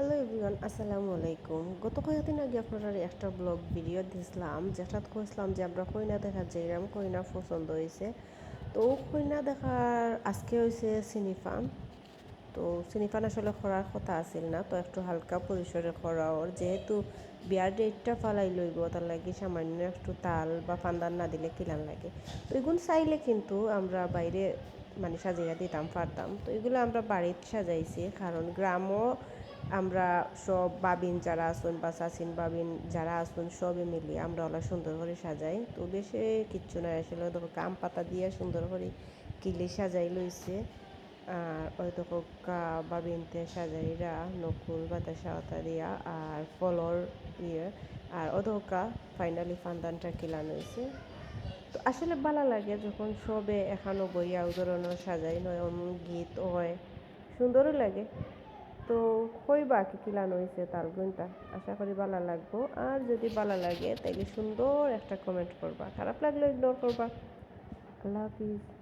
Hello everyone, আসসালামু আলাইকুম। গত কয়েকদিন আগে আপনারা একটা ব্লগ ভিডিও দিয়েছিলাম যেটা কইছিলাম যে আমরা কইনা দেখার যে এরম কইনা পছন্দ হয়েছে তো কইনা দেখার আজকে হয়েছে সিনিফান তো সিনিফান আসলে করার কথা আছিল না, তো একটু হালকা পরিসরে করা ওর যেহেতু বিয়ার ডেটটা ফালাই লইব, তার লাগে সামান্য একটু তাল বা ফান্দান না দিলে কিলান লাগে। তো এগুলো চাইলে কিন্তু আমরা বাইরে মানে সাজাইয়া দিতাম পারতাম তো এগুলো আমরা বাড়িতে সাজাইছি, কারণ গ্রামও আমরা সব বাবিন যারা আসুন বা সাসিন বাবিন যারা আসুন সবে মিলিয়ে আমরা ওলা সুন্দর করে সাজাই। তো বেশি কিচ্ছু না আসলে দেখো কাম পাতা দিয়ে সুন্দর করে কিলে সাজাই লইছে। আর ওই দেখো বাবিনতে সাজাইরা, নকুল, বাতাসা ওতা দিয়া, আর ফলর ইয়ে আর ওদকা ফাইনালি ফান্দানটা কিলানো হয়েছে তো আসলে ভালো লাগে যখন সবে এখানো বইয়া উদাহরণও সাজাই, নয়ন গীত হয়, সুন্দরও লাগে। তো কইবা কি কিলানো হয়েছে তার গুণটা। আশা করি ভালো লাগবো। আর যদি ভালো লাগে, তাইলে সুন্দর একটা কমেন্ট করবা। খারাপ লাগলে ইগনোর করবা। আল্লাহ হাফিজ।